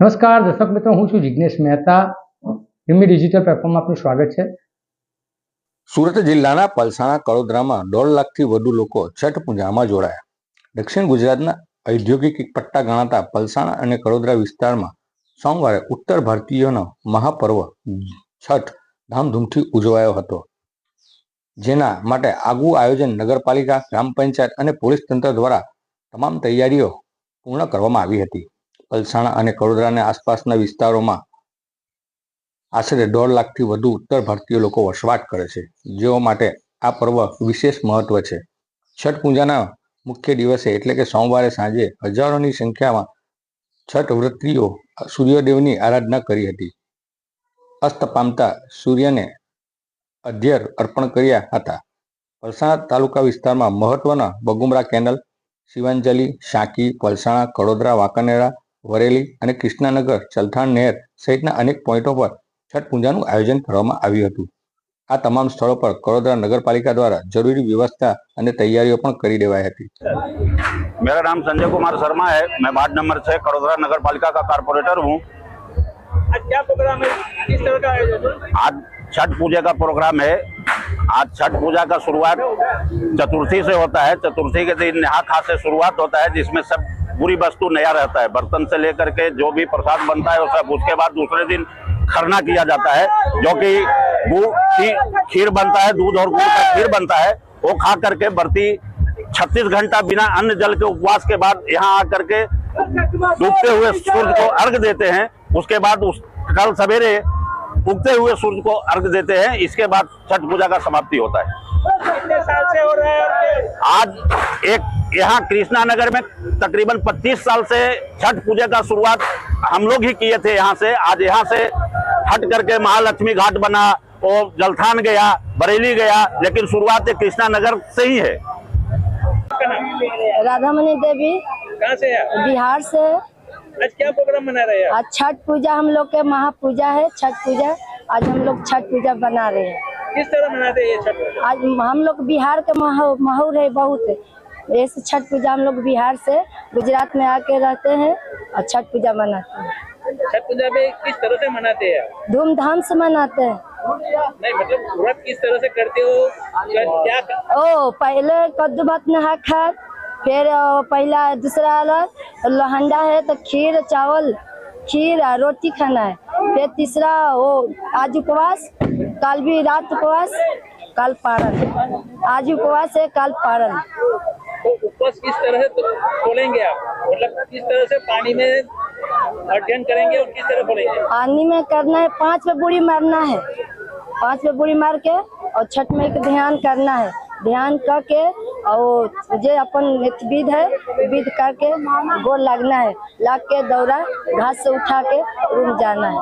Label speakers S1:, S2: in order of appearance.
S1: નમસ્કાર, દર્શક મિત્રો, હું છું જિજ્ઞેશ મહેતા. હિમી ડિજિટલ પ્લેટફોર્મમાં આપનું સ્વાગત છે.
S2: સુરત જિલ્લાના પલસાણા કડોદરામાં દોઢ લાખથી વધુ લોકો છઠ પૂજામાં જોડાયા. દક્ષિણ ગુજરાતના ઔદ્યોગિક પટ્ટા ગણાતા પલસાણા અને કડોદરા વિસ્તારમાં સોમવારે ઉત્તર ભારતીયોનો મહાપર્વ છઠ ધામધૂમથી ઉજવાયો હતો. જેના માટે આગવું આયોજન નગરપાલિકા, ગ્રામ પંચાયત અને પોલીસ તંત્ર દ્વારા તમામ તૈયારીઓ પૂર્ણ કરવામાં આવી હતી. પલસાણા અને કડોદરાના આસપાસના વિસ્તારોમાં આશરે દોઢ લાખથી વધુ ઉત્તર ભારતીય લોકો વસવાટ કરે છે. જેઓ માટે આ પર્વ વિશેષ મહત્વ છે. છઠ પૂજાના મુખ્ય દિવસે એટલે કે સોમવારે સાંજે હજારોની સંખ્યામાં છઠ વ્રતીઓ સૂર્યદેવની આરાધના કરી હતી. અસ્ત પામતા સૂર્યને અધ્યર અર્પણ કર્યા હતા. વલસાડ તાલુકા વિસ્તારમાં મહત્વના બગુમરા કેનલ, શિવાંજલી, શાંકી, વલસાણા, કડોદરા, વાંકાનેરા વરેલી અને કૃષ્ણાનગર ચલથાણ નહેર સહિતના અનેક પોઈન્ટો પર છઠ પૂજાનું આયોજન કરવામાં આવ્યું હતું આ તમામ સ્થળો પર કડોદરા નગરપાલિકા દ્વારા જરૂરી વ્યવસ્થા અને તૈયારીઓ પણ કરી દેવાઈ હતી
S3: मेरा नाम संजय कुमार शर्मा है मैं वार्ड नंबर छह कड़ोदरा नगर पालिका का कारपोरेटर हूँ
S4: आज क्या प्रोग्राम है किस तरह का आयोजन
S3: आज छठ पूजा का प्रोग्राम है आज छठ पूजा का शुरुआत चतुर्थी से होता है चतुर्थी के दिन नहा खा से शुरुआत होता है जिसमें सब बुरी वस्तु नया रहता है। बर्तन से लेकर के जो भी प्रसाद बनता है वो सब उसके बाद दूसरे दिन खरना किया जाता है जो कि गुड़ खीर बनता है दूध और गुड़ का खीर बनता है वो खा करके बर्ती छत्तीस घंटा बिना अन्न जल के उपवास के बाद यहाँ आकर के डूबते हुए सूर्य को अर्घ देते हैं। उसके बाद उस कल सवेरे उगते हुए सूर्य को अर्घ देते हैं। इसके बाद छठ पूजा का समाप्ति होता है। आज एक यहाँ कृष्णा नगर में तकरीबन 25 साल से छठ पूजा का शुरुआत हम लोग ही किए थे यहाँ से। आज यहाँ से हट करके महालक्ष्मी घाट बना और जलथान गया बरेली गया लेकिन शुरुआत कृष्णा नगर से ही है।
S5: राधामणि देवी
S4: कहाँ से है?
S5: बिहार से।
S4: आज क्या प्रोग्राम मना रहे हैं
S5: आज छठ पूजा हम लोग के महापूजा है छठ पूजा। आज हम लोग छठ पूजा बना रहे हैं।
S4: किस तरह मनाते हैं ये छठ पूजा?
S5: आज हम लोग बिहार के महू महूर है बहुत। ऐसे छठ पूजा हम लोग बिहार से गुजरात में आके रहते हैं और छठ पूजा मनाते हैं।
S4: छठ पूजा में किस तरह से मनाते हैं
S5: धूमधाम से मनाते हैं।
S4: नहीं मतलब व्रत किस तरह से करते हो? क्या
S5: ओ पहले कद्दू भात नहा खा फिर पहला दूसरा अलग लहंडा है तो खीर चावल खीर और रोटी खाना है। फिर तीसरा वो आज उपवास कल भी रात उपवास कल पारण। आज उपवास है कल पारण।
S4: उपवास किस तरह से खोलेंगे आप। मतलब किस तरह से पानी में अध्ययन करेंगे और किस तरह खोलेंगे?
S5: पानी में करना है, पाँच पे बुड़ी मारना है। पाँच पे बुड़ी मार के और छठ में के ध्यान करना है। ध्यान करके और जो अपन विध है, विध करके गोर लगना है। लग के दौरा, घास से उठा के रूम जाना है।